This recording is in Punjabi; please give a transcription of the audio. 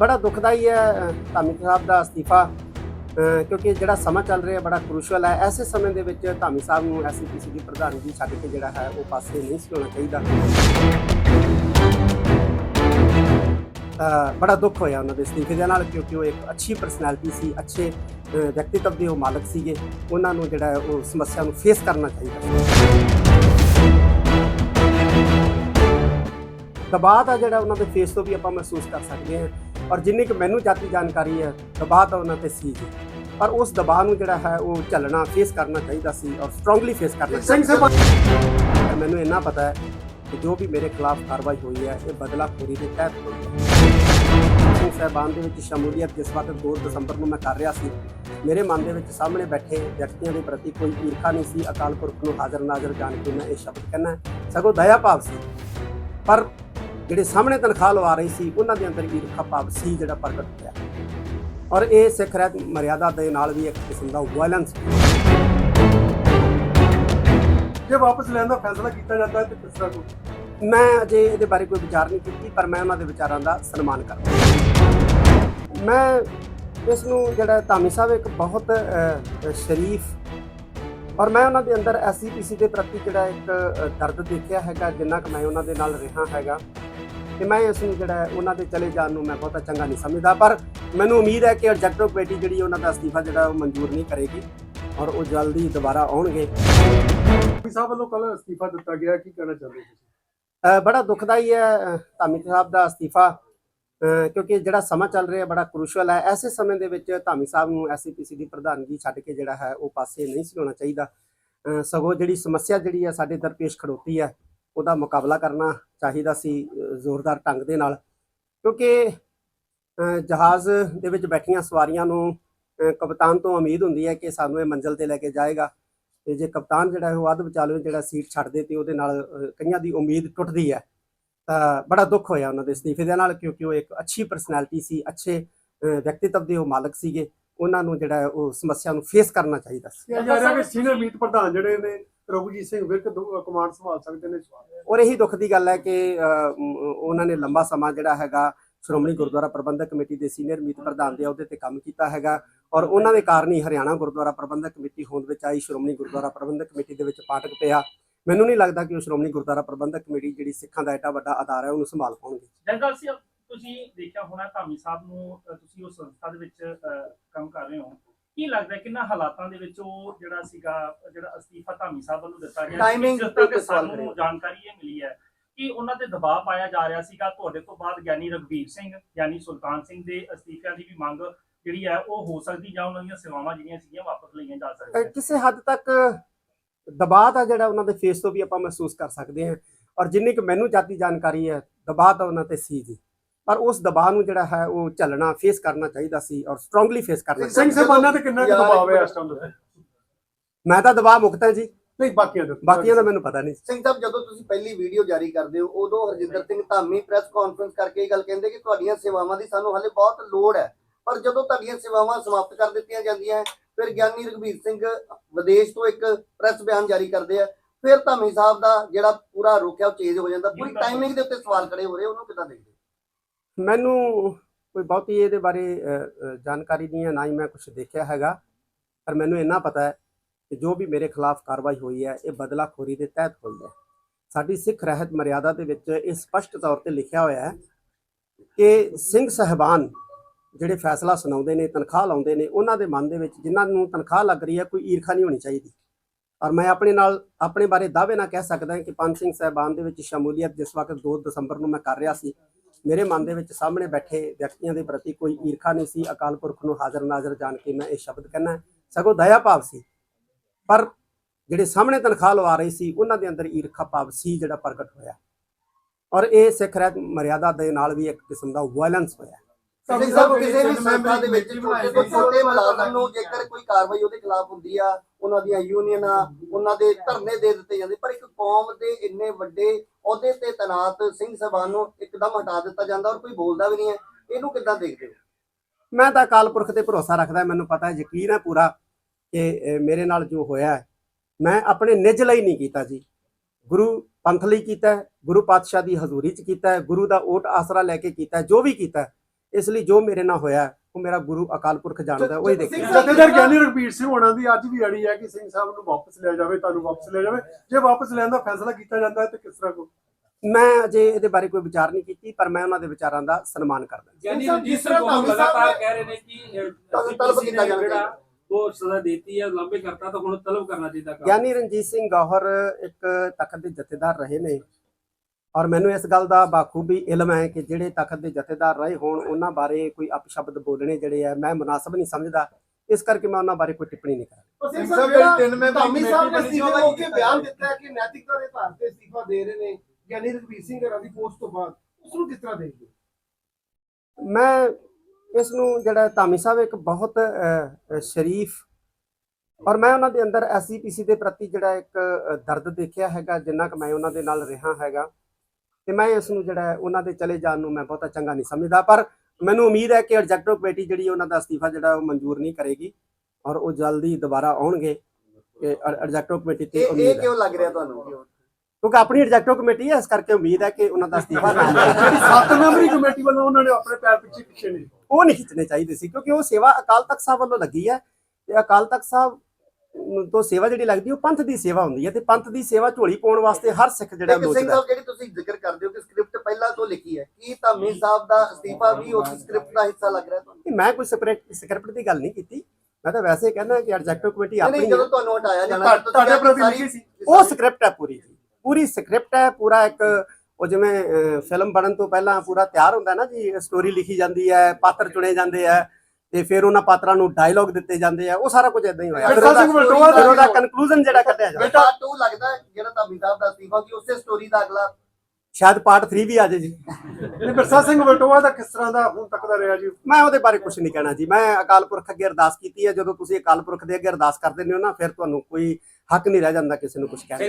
ਬੜਾ ਦੁਖਦਾਈ ਹੈ ਧਾਮੀ ਸਾਹਿਬ ਦਾ ਅਸਤੀਫਾ ਕਿਉਂਕਿ ਜਿਹੜਾ ਸਮਾਂ ਚੱਲ ਰਿਹਾ ਬੜਾ ਕ੍ਰੂਸ਼ਲ ਹੈ। ਐਸੇ ਸਮੇਂ ਦੇ ਵਿੱਚ ਧਾਮੀ ਸਾਹਿਬ ਨੂੰ ਐਸਪੀਸੀ ਦੀ ਪ੍ਰਧਾਨਗੀ ਛੱਡ ਕੇ ਜਿਹੜਾ ਹੈ, ਉਹ ਪਾਸੇ ਨਹੀਂ ਸੀ ਹੋਣਾ ਚਾਹੀਦਾ ਬੜਾ ਦੁੱਖ ਹੋਇਆ ਉਹਨਾਂ ਦੇ ਅਸਤੀਫੇ ਦੇ ਨਾਲ, ਕਿਉਂਕਿ ਉਹ ਇੱਕ ਅੱਛੀ ਪਰਸਨੈਲਿਟੀ ਸੀ, ਅੱਛੇ ਵਿਅਕਤੀਤਵ ਦੇ ਉਹ ਮਾਲਕ ਸੀਗੇ। ਉਹਨਾਂ ਨੂੰ ਜਿਹੜਾ ਉਹ ਸਮੱਸਿਆ ਨੂੰ ਫੇਸ ਕਰਨਾ ਚਾਹੀਦਾ ਦਬਾਅ ਦਾ ਜਿਹੜਾ ਉਹਨਾਂ ਦੇ ਫੇਸ ਤੋਂ ਵੀ ਆਪਾਂ ਮਹਿਸੂਸ ਕਰ ਸਕਦੇ ਹਾਂ। ਔਰ ਜਿੰਨੀ ਕਿ ਮੈਨੂੰ ਜਾਤੀ ਜਾਣਕਾਰੀ ਹੈ ਦਬਾਅ ਤਾਂ ਉਹਨਾਂ ਤੇ ਸੀ ਜੀ। ਪਰ ਉਸ ਦਬਾਅ ਨੂੰ ਜਿਹੜਾ ਹੈ ਉਹ ਝੱਲਣਾ ਫੇਸ ਕਰਨਾ ਚਾਹੀਦਾ ਸੀ ਔਰ ਸਟਰੋਂਗਲੀ ਫੇਸ ਕਰਨਾ ਚਾਹੀਦਾ ਪਰ ਮੈਨੂੰ ਇੰਨਾ ਪਤਾ ਹੈ ਕਿ ਜੋ ਵੀ ਮੇਰੇ ਖਿਲਾਫ ਕਾਰਵਾਈ ਹੋਈ ਹੈ ਇਹ ਬਦਲਾਖੋਰੀ ਦੇ ਤਹਿਤ ਹੋਈ ਹੈ। ਸਿੰਘ ਸਾਹਿਬਾਨ ਦੇ ਵਿੱਚ ਸ਼ਮੂਲੀਅਤ ਜਿਸ ਵਕਤ 2 ਦਸੰਬਰ ਨੂੰ ਮੈਂ ਕਰ ਰਿਹਾ ਸੀ ਮੇਰੇ ਮਨ ਦੇ ਵਿੱਚ ਸਾਹਮਣੇ ਬੈਠੇ ਵਿਅਕਤੀਆਂ ਦੇ ਪ੍ਰਤੀ ਕੋਈ ਈਰਖਾ ਨਹੀਂ ਸੀ ਅਕਾਲ ਪੁਰਖ ਨੂੰ ਹਾਜ਼ਰ ਨਾਜ਼ਰ ਜਾਣ ਕੇ ਮੈਂ ਇਹ ਸ਼ਬਦ ਕਹਿਣਾ ਸਗੋਂ ਦਇਆ ਭਾਵ ਸੀ। ਪਰ ਜਿਹੜੇ ਸਾਹਮਣੇ ਤਨਖਾਹ ਲਵਾ ਰਹੀ ਸੀ ਉਹਨਾਂ ਦੇ ਅੰਦਰ ਈਰਖਾ ਭਾਵ ਸੀ ਜਿਹੜਾ ਪ੍ਰਗਟ ਹੋਇਆ। ਔਰ ਇਹ ਸਿੱਖ ਰਹਿਤ ਮਰਿਆਦਾ ਦੇ ਨਾਲ ਵੀ ਇੱਕ ਕਿਸਮ ਦਾ ਵਾਇਲੈਂਸ ਜੇ ਵਾਪਸ ਲੈਣ ਦਾ ਫੈਸਲਾ ਕੀਤਾ ਜਾਂਦਾ ਹੈ ਤੇ ਕਿਸ ਤਰ੍ਹਾਂ ਮੈਂ ਅਜੇ ਇਹਦੇ ਬਾਰੇ ਕੋਈ ਵਿਚਾਰ ਨਹੀਂ ਕੀਤੀ ਪਰ ਮੈਂ ਉਹਨਾਂ ਦੇ ਵਿਚਾਰਾਂ ਦਾ ਸਨਮਾਨ ਕਰਦਾ ਮੈਂ ਇਸ ਨੂੰ ਜਿਹੜਾ ਧਾਮੀ ਸਾਹਿਬ ਇੱਕ ਬਹੁਤ ਸ਼ਰੀਫ ਔਰ ਮੈਂ ਉਹਨਾਂ ਦੇ ਅੰਦਰ ਐਸਜੀਪੀਸੀ ਦੇ ਪ੍ਰਤੀ ਜਿਹੜਾ ਇੱਕ ਦਰਦ ਦੇਖਿਆ ਹੈਗਾ ਜਿੰਨਾ ਕਿ ਮੈਂ ਉਹਨਾਂ ਦੇ ਨਾਲ ਰਿਹਾ ਹੈਗਾ। ਤੇ ਮੈਂ ਇਸ ਨੂੰ ਜਿਹੜਾ ਉਹਨਾਂ ਦੇ ਚਲੇ ਜਾਣ ਨੂੰ ਮੈਂ ਬਹੁਤਾ ਚੰਗਾ ਨਹੀਂ ਸਮਝਦਾ ਪਰ ਮੈਨੂੰ ਉਮੀਦ ਹੈ ਕਿ ਐਗਜ਼ੈਕਟਿਵ ਕਮੇਟੀ ਜਿਹੜੀ ਉਹਨਾਂ ਦਾ ਅਸਤੀਫਾ ਜਿਹੜਾ ਉਹ ਮਨਜ਼ੂਰ ਨਹੀਂ ਕਰੇਗੀ ਔਰ ਉਹ ਜਲਦੀ ਦੁਬਾਰਾ ਆਉਣਗੇ। ਸਾਹਿਬ ਵੱਲੋਂ ਕੱਲ ਅਸਤੀਫਾ ਦਿੱਤਾ ਗਿਆ ਕੀ ਕਹਿਣਾ ਚਾਹੁੰਦੇ ਤੁਸੀਂ? ਬੜਾ ਦੁਖਦਾਈ ਹੈ ਧਾਮੀ ਸਾਹਿਬ ਦਾ ਅਸਤੀਫਾ। ਕਿਉਂਕਿ ਜਿਹੜਾ ਸਮਾਂ ਚੱਲ ਰਿਹਾ ਬੜਾ ਕ੍ਰੂਸ਼ਲ ਹੈ। ਐਸੇ ਸਮੇਂ ਦੇ ਵਿੱਚ ਧਾਮੀ ਸਾਹਿਬ ਨੂੰ ਐਸਪੀਸੀ ਦੀ ਪ੍ਰਧਾਨਗੀ ਛੱਡ ਕੇ ਜਿਹੜਾ ਹੈ ਉਹ ਪਾਸੇ ਨਹੀਂ ਸੀ ਹੋਣਾ ਚਾਹੀਦਾ। ਸਗੋਂ ਜਿਹੜੀ ਸਮੱਸਿਆ ਜਿਹੜੀ ਹੈ ਸਾਡੇ ਦਰਪੇਸ਼ ਖੜੋਤੀ ਹੈ ਉਹਦਾ ਮੁਕਾਬਲਾ ਕਰਨਾ ਚਾਹੀਦਾ ਸੀ ਜ਼ੋਰਦਾਰ ਢੰਗ ਦੇ ਨਾਲ। ਕਿਉਂਕਿ ਜਹਾਜ਼ ਦੇ ਵਿੱਚ ਬੈਠੀਆਂ ਸਵਾਰੀਆਂ ਨੂੰ ਕਪਤਾਨ ਤੋਂ ਉਮੀਦ ਹੁੰਦੀ ਹੈ ਕਿ ਸਾਨੂੰ ਇਹ ਮੰਜ਼ਲ ਤੇ ਲੈ ਕੇ ਜਾਏਗਾ। ਤੇ ਜੇ ਕਪਤਾਨ ਜਿਹੜਾ ਹੈ, ਉਹ ਅੱਧ ਵਿਚਾਲੇ ਜਿਹੜਾ ਸੀਟ ਛੱਡ ਦੇ ਤੇ ਉਹਦੇ ਨਾਲ ਕਈਆਂ ਦੀ ਉਮੀਦ ਟੁੱਟਦੀ ਹੈ, ਤਾਂ ਬੜਾ ਦੁੱਖ ਹੋਇਆ ਉਹਨਾਂ ਦੇ ਅਸਤੀਫੇ ਦੇ ਨਾਲ, ਕਿਉਂਕਿ ਉਹ ਇੱਕ ਅੱਛੀ ਪਰਸਨੈਲਿਟੀ ਸੀ, ਅੱਛੇ ਵਿਅਕਤੀਤਵ ਦੇ ਉਹ ਮਾਲਕ ਸੀਗੇ। ਉਹਨਾਂ ਨੂੰ ਜਿਹੜਾ ਉਹ ਸਮੱਸਿਆ ਨੂੰ ਫੇਸ ਕਰਨਾ ਚਾਹੀਦਾ ਸੀ। ਸੀਨੀਅਰ ਮੀਤ ਪ੍ਰਧਾਨ ਜਿਹੜੇ ਨੇ ਰਘੁਜੀਤ ਸਿੰਘ ਵਿਰਕ ਕਮਾਂਡ ਸੰਭਾਲ ਸਕਦੇ ਨੇ। ਔਰ ਇਹੀ ਦੁੱਖ ਦੀ ਗੱਲ ਹੈ ਕਿ ਉਹਨਾਂ ਨੇ ਲੰਬਾ ਸਮਾਂ ਜਿਹੜਾ ਹੈਗਾ ਸ਼੍ਰੋਮਣੀ ਗੁਰਦੁਆਰਾ ਪ੍ਰਬੰਧਕ ਕਮੇਟੀ ਦੇ ਸੀਨੀਅਰ ਮੀਤ ਪ੍ਰਧਾਨ ਦੇ ਅਹੁਦੇ ਤੇ ਕੰਮ ਕੀਤਾ ਹੈਗਾ ਔਰ ਉਹਨਾਂ ਦੇ ਕਾਰਨ ਹੀ ਹਰਿਆਣਾ ਗੁਰਦੁਆਰਾ ਪ੍ਰਬੰਧਕ ਕਮੇਟੀ ਹੋਂਦ ਵਿੱਚ ਆਈ ਸ਼੍ਰੋਮਣੀ ਗੁਰਦੁਆਰਾ ਪ੍ਰਬੰਧਕ ਕਮੇਟੀ ਦੇ ਵਿੱਚ ਪਾਟਕ ਪਿਆ। ਮੈਨੂੰ ਨਹੀਂ ਲੱਗਦਾ ਕਿ ਉਹ ਸ਼੍ਰੋਮਣੀ ਗੁਰਦੁਆਰਾ ਪ੍ਰਬੰਧਕ ਕਮੇਟੀ ਜਿਹੜੀ ਸਿੱਖਾਂ ਦਾ ਐਡਾ ਵੱਡਾ ਅਦਾਰਾ ਹੈ ਉਹਨੂੰ ਸੰਭਾਲ ਪਾਉਣਗੇ। ਜੰਗਲ ਸੀ ਤੁਸੀਂ ਦੇਖਿਆ ਹੋਣਾ ਧਾਮੀ ਸਾਹਿਬ ਨੂੰ ਤੁਸੀਂ ਉਸ ਸੰਸਥਾ ਦੇ ਵਿੱਚ ਕੰਮ ਕਰ ਰਹੇ ਹੋ। ਕੀ ਲੱਗਦਾ ਹੈ ਕਿੰਨਾ ਹਾਲਾਤਾਂ ਦੇ ਵਿੱਚ ਉਹ ਜਿਹੜਾ ਸੀਗਾ ਜਿਹੜਾ ਅਸਤੀਫਾ ਧਾਮੀ ਸਾਹਿਬ ਵੱਲੋਂ ਦਿੱਤਾ ਗਿਆ Timing ਜਿਸ ਤਰ੍ਹਾਂ ਤੇ ਕਿ ਸਵਾਲ ਸਾਨੂੰ ਜਾਣਕਾਰੀ ਇਹ ਮਿਲੀ ਹੈ ਕਿ ਉਹਨਾਂ ਤੇ ਦਬਾਅ ਪਾਇਆ ਜਾ ਰਿਹਾ ਸੀਗਾ। ਤੁਹਾਡੇ ਤੋਂ ਬਾਅਦ ਗਿਆਨੀ ਰਗਵੀਰ ਸਿੰਘ ਗਿਆਨੀ ਸੁਲਤਾਨ ਸਿੰਘ ਦੇ ਅਸਤੀਫਿਆਂ ਦੀ ਵੀ ਮੰਗ ਜਿਹੜੀ ਹੈ ਉਹ ਹੋ ਸਕਦੀ ਜਾਂ ਉਹਨਾਂ ਦੀਆਂ ਸੇਵਾਵਾਂ ਜਿਹੜੀਆਂ ਸੀਗੀਆਂ ਵਾਪਸ ਲਈਆਂ ਜਾ ਸਕਦੀਆਂ ਕਿਸੇ ਹੱਦ ਤੱਕ ਦਬਾਅ ਦਾ ਜਿਹੜਾ ਉਹਨਾਂ ਦੇ ਫੇਸ ਤੋਂ ਵੀ ਆਪਾਂ ਮਹਿਸੂਸ ਕਰ ਸਕਦੇ ਹਾਂ। ਔਰ ਜਿੰਨੀ ਕਿ ਮੈਨੂੰ ਜਾਤੀ ਜਾਣਕਾਰੀ ਹੈ ਦਬਾਅ ਤਾਂ ਉਹਨਾਂ ਤੇ ਸੀ ਜੀ। ਪਰ ਉਸ ਦਬਾਅ ਨੂੰ ਜਿਹੜਾ ਹੈ ਉਹ ਝੱਲਣਾ ਫੇਸ ਕਰਨਾ ਚਾਹੀਦਾ ਸੀ ਔਰ ਸਟਰੋਂਗਲੀ ਫੇਸ ਕਰਨਾ ਸਿੰਘ ਸਾਹਿਬਾਨਾਂ ਤੇ ਕਿੰਨਾ ਦਬਾਅ ਹੈ ਇਸ ਟਾਈਮ ਤੇ ਮੈਂ ਤਾਂ ਦਬਾਅ ਮੁਕਤ ਹਾਂ ਜੀ। ਨਹੀਂ ਬਾਕੀਆਂ ਦੇ ਬਾਕੀਆਂ ਦਾ ਮੈਨੂੰ ਪਤਾ ਨਹੀਂ। ਸਿੰਘ ਸਾਹਿਬ ਜਦੋਂ ਤੁਸੀਂ ਪਹਿਲੀ ਵੀਡੀਓ ਜਾਰੀ ਕਰਦੇ ਹੋ ਉਦੋਂ ਹਰਜਿੰਦਰ ਸਿੰਘ ਧਾਮੀ ਪ੍ਰੈਸ ਕਾਨਫਰੰਸ ਕਰਕੇ ਇਹ ਗੱਲ ਕਹਿੰਦੇ ਕਿ ਤੁਹਾਡੀਆਂ ਸੇਵਾਵਾਂ ਦੀ ਸਾਨੂੰ ਹਾਲੇ ਬਹੁਤ ਲੋੜ ਹੈ। ਪਰ ਜਦੋਂ ਤੁਹਾਡੀਆਂ ਸੇਵਾਵਾਂ ਸਮਾਪਤ ਕਰ ਦਿੱਤੀਆਂ ਜਾਂਦੀਆਂ ਹੈ, ਫਿਰ ਗਿਆਨੀ ਰਘਬੀਰ ਸਿੰਘ ਵਿਦੇਸ਼ ਤੋਂ ਇੱਕ ਪ੍ਰੈਸ ਬਿਆਨ ਜਾਰੀ ਕਰਦੇ ਆ। ਫਿਰ ਧਾਮੀ ਸਾਹਿਬ ਦਾ ਜਿਹੜਾ ਪੂਰਾ ਰੁਖ ਹੈ ਉਹ ਚੇਂਜ ਹੋ ਜਾਂਦਾ। ਪੂਰੀ ਟਾਈਮਿੰਗ ਦੇ ਉੱਤੇ ਸਵਾਲ ਖੜੇ ਹੋ ਰਹੇ ਉਹਨੂੰ ਕਿਦਾਂ ਦੇਖਦੇ? ਮੈਨੂੰ ਕੋਈ ਬਹੁਤੀ ਇਹਦੇ ਬਾਰੇ ਜਾਣਕਾਰੀ ਨਹੀਂ ਹੈ, ਨਾ ਹੀ ਮੈਂ ਕੁਝ ਦੇਖਿਆ ਹੈਗਾ। ਪਰ ਮੈਨੂੰ ਇੰਨਾ ਪਤਾ ਹੈ ਕਿ ਜੋ ਵੀ ਮੇਰੇ ਖਿਲਾਫ ਕਾਰਵਾਈ ਹੋਈ ਹੈ, ਇਹ ਬਦਲਾਖੋਰੀ ਦੇ ਤਹਿਤ ਹੋਈ ਹੈ। ਸਾਡੀ ਸਿੱਖ ਰਹਿਤ ਮਰਿਆਦਾ ਦੇ ਵਿੱਚ ਇਹ ਸਪਸ਼ਟ ਤੌਰ ਤੇ ਲਿਖਿਆ ਹੋਇਆ ਹੈ ਕਿ ਸਿੰਘ ਸਹਿਬਾਨ ਜਿਹੜੇ ਫੈਸਲਾ ਸੁਣਾਉਂਦੇ ਨੇ, ਤਨਖਾਹ ਲਾਉਂਦੇ ਨੇ, ਉਹਨਾਂ ਦੇ ਮਨ ਦੇ ਵਿੱਚ ਜਿਨ੍ਹਾਂ ਨੂੰ ਤਨਖਾਹ ਲੱਗ ਰਹੀ ਹੈ, ਕੋਈ ਈਰਖਾ ਨਹੀਂ ਹੋਣੀ ਚਾਹੀਦੀ। ਔਰ ਮੈਂ ਆਪਣੇ ਨਾਲ ਆਪਣੇ ਬਾਰੇ ਦਾਅਵੇ ਨਾਲ ਕਹਿ ਸਕਦਾ ਕਿ ਪੰਜ ਸਿੰਘ ਸਹਿਬਾਨ ਦੇ ਵਿੱਚ ਸ਼ਮੂਲੀਅਤ ਜਿਸ ਵਕਤ 2 ਦਸੰਬਰ ਨੂੰ ਮੈਂ ਕਰ ਰਿਹਾ ਸੀ ਮੇਰੇ ਮਨ ਦੇ ਵਿੱਚ ਸਾਹਮਣੇ ਬੈਠੇ ਵਿਅਕਤੀਆਂ ਦੇ ਪ੍ਰਤੀ ਕੋਈ ਈਰਖਾ ਨਹੀਂ ਸੀ, ਅਕਾਲ ਪੁਰਖ ਨੂੰ ਹਾਜ਼ਰ ਨਾਜ਼ਰ ਜਾਣ ਕੇ ਮੈਂ ਇਹ ਸ਼ਬਦ ਕਹਿਣਾ ਸਗੋਂ ਦਇਆ ਭਾਵ ਸੀ। ਪਰ ਜਿਹੜੇ ਸਾਹਮਣੇ ਤਨਖਾਹ ਲਵਾ ਰਹੀ ਸੀ, ਉਹਨਾਂ ਦੇ ਅੰਦਰ ਈਰਖਾ ਭਾਵ ਸੀ ਜਿਹੜਾ ਪ੍ਰਗਟ ਹੋਇਆ। ਔਰ ਇਹ ਸਿੱਖ ਰਹਿਤ ਮਰਿਆਦਾ ਦੇ ਨਾਲ ਵੀ ਇੱਕ ਕਿਸਮ ਦਾ ਵਾਇਲੈਂਸ ਹੋਇਆ। ਸਿੰਘ ਸਾਹਿਬ ਕਿਸੇ ਵੀ ਸੰਸਥਾ ਦੇ ਵਿੱਚ ਛੋਟੇ ਛੋਟੇ ਮੁਲਾਜ਼ਮ ਨੂੰ ਜੇਕਰ ਕੋਈ ਕਾਰਵਾਈ ਉਹਦੇ ਖਿਲਾਫ ਹੁੰਦੀ ਆ, ਉਹਨਾਂ ਦੀਆਂ ਯੂਨੀਅਨਾਂ ਉਹਨਾਂ ਦੇ ਧਰਨੇ ਦੇ ਦਿੱਤੇ ਜਾਂਦੇ, ਪਰ ਇੱਕ ਕੌਮ ਦੇ ਇੰਨੇ ਵੱਡੇ ਅਹੁਦੇ ਤੇ ਤੈਨਾਤ ਸਿੰਘ ਸਭਾ ਨੂੰ ਇੱਕਦਮ ਹਟਾ ਦਿੱਤਾ ਜਾਂਦਾ ਔਰ ਕੋਈ ਬੋਲਦਾ ਵੀ ਨਹੀਂ ਹੈ। ਇਹਨੂੰ ਕਿੱਦਾਂ ਦੇਖਦੇ ਹੋ? ਮੈਂ ਤਾਂ ਅਕਾਲ ਪੁਰਖ ਤੇ ਭਰੋਸਾ ਰੱਖਦਾ ਮੈਨੂੰ ਪਤਾ ਹੈ ਯਕੀਨ ਹੈ ਪੂਰਾ ਕਿ ਮੇਰੇ ਨਾਲ ਜੋ ਹੋਇਆ ਹੈ, ਮੈਂ ਆਪਣੇ ਨਿੱਜ ਲਈ ਨਹੀਂ ਕੀਤਾ ਜੀ। ਗੁਰੂ ਪੰਥ ਲਈ ਕੀਤਾ ਹੈ, ਗੁਰੂ ਪਾਤਸ਼ਾਹ ਦੀ ਹਜ਼ੂਰੀ 'ਚ ਕੀਤਾ ਹੈ, ਗੁਰੂ ਦਾ ਓਟ ਆਸਰਾ ਲੈ ਕੇ ਕੀਤਾ ਹੈ, ਜੋ ਵੀ ਕੀਤਾ ਹੈ, ਇਸ ਲਈ ਜੋ ਮੇਰੇ ਨਾਲ ਹੋਇਆ ਉਹ ਮੇਰਾ ਗੁਰੂ ਅਕਾਲ ਪੁਰਖ ਜਾਣਦਾ ਉਹੀ ਦੇਖੇਗਾ ਜਥੇਦਾਰ ਗਿਆਨੀ ਰਘਬੀਰ ਸਿੰਘ ਹੋਣਾ ਦੀ ਅੱਜ ਵੀ ਅੜੀ ਹੈ ਕਿ ਸਿੰਘ ਸਾਹਿਬ ਨੂੰ ਵਾਪਸ ਲਿਆ ਜਾਵੇ ਤੁਹਾਨੂੰ ਵਾਪਸ ਲਿਆ ਜਾਵੇ। ਜੇ ਵਾਪਸ ਲੈਣ ਦਾ ਫੈਸਲਾ ਕੀਤਾ ਜਾਂਦਾ ਹੈ ਤਾਂ ਕਿਸ ਤਰ੍ਹਾਂ ਕੋ ਮੈਂ ਅਜੇ ਇਹਦੇ ਬਾਰੇ ਕੋਈ ਵਿਚਾਰ ਨਹੀਂ ਕੀਤੀ ਪਰ ਮੈਂ ਉਹਨਾਂ ਦੇ ਵਿਚਾਰਾਂ ਦਾ ਸਨਮਾਨ ਕਰਦਾ। ਯਾਨੀ ਰਣਜੀਤ ਜਿਸ ਸਿੰਘ ਤਰ੍ਹਾਂ ਕੋਲ ਧਾਮੀ ਸਾਹਿਬ ਲਗਾਤਾਰ ਨੇ- ਕਹਿ ਰਹੇ ਨੇ ਕਿ ਅਹ, ਤਲਬ- ਤਲਬ CPC ਕੀਤਾ ਨੇ ਜਾਣਾ ਜਿਹੜਾ ਚਾਹੀਦਾ। ਉਹ ਸਜ਼ਾ ਦੇਤੀ ਹੈ ਲੰਬੇ ਕਰਤਾ ਤਾਂ ਹੁਣ ਤਲਬ ਕਰਨਾ ਚਾਹੀਦਾ ਕੰਮ। ਗਿਆਨੀ ਰਣਜੀਤ ਸਿੰਘ ਗੌਹਰ ਇੱਕ ਤਖਤ ਦੇ ਜਥੇਦਾਰ ਰਹੇ ਨੇ। ਔਰ ਮੈਨੂੰ ਇਸ ਗੱਲ ਦਾ ਬਾਖੂਬੀ ਇਲਮ ਹੈ ਕਿ ਜਿਹੜੇ ਤਖਤ ਦੇ ਜਥੇਦਾਰ ਰਹੇ ਹੋਣ ਉਹਨਾਂ ਬਾਰੇ ਕੋਈ ਅਪਸ਼ਬਦ ਬੋਲਣੇ ਜਿਹੜੇ ਆ ਮੈਂ ਮੁਨਾਸਬ ਨਹੀਂ ਸਮਝਦਾ। ਇਸ ਕਰਕੇ ਮੈਂ ਉਹਨਾਂ ਬਾਰੇ ਕੋਈ ਟਿੱਪਣੀ ਨਹੀਂ ਕਰਾਂਗਾ ਸਾਹਿਬ ਸਾਹਿਬ ਜਿਹੜੀ ਜਿਹੜੀ ਤਿੰਨ ਮੈਂਬਰੀ ਧਾਮੀ ਸਾਹਿਬ ਨੇ ਅਸਤੀਫੇ ਹੋ ਕੇ ਬਿਆਨ ਦਿੱਤਾ ਹੈ ਕਿ ਨੈਤਿਕਤਾ ਦੇ ਆਧਾਰ ਤੇ ਅਸਤੀਫਾ ਦੇ ਰਹੇ ਨੇ। ਗਿਆਨੀ ਰਘਬੀਰ ਸਿੰਘ ਹਰਾਂ ਦੀ ਪੋਸਟ ਤੋਂ ਬਾਅਦ ਉਸ ਨੂੰ ਕਿਸ ਤਰ੍ਹਾਂ ਦੇਖਦੇ ਹੋ? ਮੈਂ ਇਸ ਨੂੰ ਜਿਹੜਾ ਧਾਮੀ ਸਾਹਿਬ ਇੱਕ ਬਹੁਤ ਸ਼ਰੀਫ ਔਰ ਮੈਂ ਉਹਨਾਂ ਦੇ ਅੰਦਰ ਐਸਜੀਪੀਸੀ ਦੇ ਪ੍ਰਤੀ ਜਿਹੜਾ ਇੱਕ ਦਰਦ ਦੇਖਿਆ ਹੈਗਾ ਜਿੰਨਾ ਕਿ ਮੈਂ ਉਹਨਾਂ ਦੇ ਨਾਲ ਰਿਹਾ ਹੈਗਾ। ਤੇ ਮੈਂ ਇਸ ਨੂੰ ਜਿਹੜਾ ਉਹਨਾਂ ਦੇ ਚਲੇ ਜਾਣ ਨੂੰ ਮੈਂ ਬਹੁਤਾ ਚੰਗਾ ਨਹੀਂ ਸਮਝਦਾ ਪਰ ਮੈਨੂੰ ਉਮੀਦ ਹੈ ਕਿ ਐਗਜ਼ੈਕਟਿਵ ਕਮੇਟੀ ਜਿਹੜੀ ਉਹਨਾਂ ਦਾ ਅਸਤੀਫਾ ਜਿਹੜਾ ਉਹ ਮਨਜ਼ੂਰ ਨਹੀਂ ਕਰੇਗੀ ਔਰ ਉਹ ਜਲਦੀ ਦੁਬਾਰਾ ਆਉਣਗੇ। ਕਿ ਐਗਜ਼ੈਕਟਿਵ ਕਮੇਟੀ ਤੇ ਇਹ ਇਹ ਉਮੀਦ ਹੈ। ਕਿਉਂ ਲੱਗ ਰਿਹਾ ਤੁਹਾਨੂੰ? ਕਿਉਂਕਿ ਆਪਣੀ ਐਗਜ਼ੈਕਟਿਵ ਕਮੇਟੀ ਹੈ ਇਸ ਕਰਕੇ ਉਮੀਦ ਹੈ ਕਿ ਉਹਨਾਂ ਦਾ ਅਸਤੀਫਾ ਨਾ ਜਿਹੜੀ ਸੱਤ ਮੈਂਬਰੀ ਕਮੇਟੀ ਵੱਲੋਂ ਉਹਨਾਂ ਨੇ ਆਪਣੇ ਪੈਰ ਪਿੱਛੇ ਪਿੱਛੇ ਨਹੀਂ। ਉਹ ਨਹੀਂ ਖਿੱਚਣੇ ਚਾਹੀਦੇ ਸੀ ਕਿਉਂਕਿ ਉਹ ਸੇਵਾ ਅਕਾਲ ਤਖਤ ਸਾਹਿਬ ਵੱਲੋਂ ਲੱਗੀ ਹੈ ਤੇ ਅਕਾਲ ਤਖਤ ਸਾਹਿਬ ਨੂੰ ਤੋਂ ਸੇਵਾ ਜਿਹੜੀ ਲੱਗਦੀ ਉਹ ਪੰਥ ਦੀ ਸੇਵਾ ਹੁੰਦੀ ਹੈ ਤੇ ਪੰਥ ਦੀ ਸੇਵਾ ਝੋਲੀ ਪਾਉਣ ਵਾਸਤੇ ਹਰ ਸਿੱਖ ਜਿਹੜਾ ਸਿੰਘ ਲੋਚਦਾ ਹੈ। ਸਾਹਿਬ ਜਿਹੜੀ ਤੁਸੀਂ ਜ਼ਿਕਰ ਕਰਦੇ ਹੋ ਕਿ ਸਕ੍ਰਿਪਟ ਪਹਿਲਾਂ ਤੋਂ ਲਿਖੀ ਹੈ ਕੀ ਧਾਮੀ ਸਾਹਿਬ ਦਾ ਅਸਤੀਫਾ ਵੀ ਉਸ ਸਕ੍ਰਿਪਟ ਦਾ ਹਿੱਸਾ ਲੱਗ ਰਿਹਾ ਤੁਹਾਨੂੰ? ਨਹੀਂ, ਮੈਂ ਕੋਈ ਸਕ੍ਰਿਪਟ ਸਕ੍ਰਿਪਟ ਦੀ ਗੱਲ ਨਹੀਂ ਕੀਤੀ। ਮੈਂ ਤਾਂ ਵੈਸੇ ਕਹਿੰਦਾ ਕਿ ਐਗਜ਼ੈਕਟਿਵ ਕਮੇਟੀ ਆਪਣੀ ਜਦੋਂ ਤੁਹਾਨੂੰ ਹਟਾਇਆ ਜਾਣਾ ਤੁਹਾਡੇ- ਪ੍ਰਤੀ ਲਿਖੀ ਸੀ। ਉਹ ਸਕ੍ਰਿਪਟ ਹੈ ਪੂਰੀ। ਜੀ ਪੂਰੀ ਸਕ੍ਰਿਪਟ ਹੈ ਪੂਰਾ ਇੱਕ ਉਹ ਜਿਵੇਂ ਫਿਲਮ ਬਣਨ ਤੋਂ ਪਹਿਲਾਂ ਪੂਰਾ ਤਿਆਰ ਹੁੰਦਾ ਨਾ ਜੀ ਸਟੋਰੀ ਲਿਖੀ ਜਾਂਦੀ ਹੈ ਪਾਤਰ ਚੁਣੇ ਜਾਂਦੇ ਆ ਤੇ ਫਿਰ ਉਹਨਾਂ ਪਾਤਰਾਂ ਨੂੰ ਡਾਇਲੌਗ ਦਿੱਤੇ ਜਾਂਦੇ ਆ ਉਹ ਸਾਰਾ ਕੁਝ ਇਦਾਂ ਹੀ ਹੋਇਆ। ਫਿਰ ਬਿਰਸਾ ਸਿੰਘ ਉਹਦਾ ਕਨਕਲੂਜਨ ਜਿਹੜਾ ਕੱਢਿਆ ਜਾਂਦਾ। ਬੇਟਾ 2 ਲੱਗਦਾ ਜਿਹੜਾ ਧਾਮੀ ਸਾਹਿਬ ਦਾ ਅਸਤੀਫਾ ਕਿ ਉਸੇ ਸਟੋਰੀ ਦਾ ਅਗਲਾ ਸ਼ਾਇਦ ਪਾਰਟ 3 ਵੀ ਆ ਜਾਏ ਜੀ। ਨੇ ਬਿਰਸਾ ਸਿੰਘ ਵਲਟੋਆ ਦਾ ਕਿਸ ਤਰ੍ਹਾਂ ਦਾ ਹੁਣ ਤੱਕ ਦਾ ਰਿਹਾ ਜੀ? ਮੈਂ ਉਹਦੇ ਬਾਰੇ ਕੁਝ ਨਹੀਂ ਕਹਿਣਾ ਜੀ। ਮੈਂ ਅਕਾਲ ਪੁਰਖ ਅੱਗੇ ਅਰਦਾਸ ਕੀਤੀ ਹੈ ਜਦੋਂ ਤੁਸੀਂ ਅਕਾਲ ਪੁਰਖ ਦੇ ਅੱਗੇ ਅਰਦਾਸ ਕਰਦੇ ਨੇ ਹੋ ਨਾ ਫਿਰ ਤੁਹਾਨੂੰ ਕੋਈ ਹੱਕ ਨਹੀਂ ਰਹਿ ਜਾਂਦਾ ਕਿਸੇ ਨੂੰ ਕੁਝ ਕਹਿਣ ਦਾ।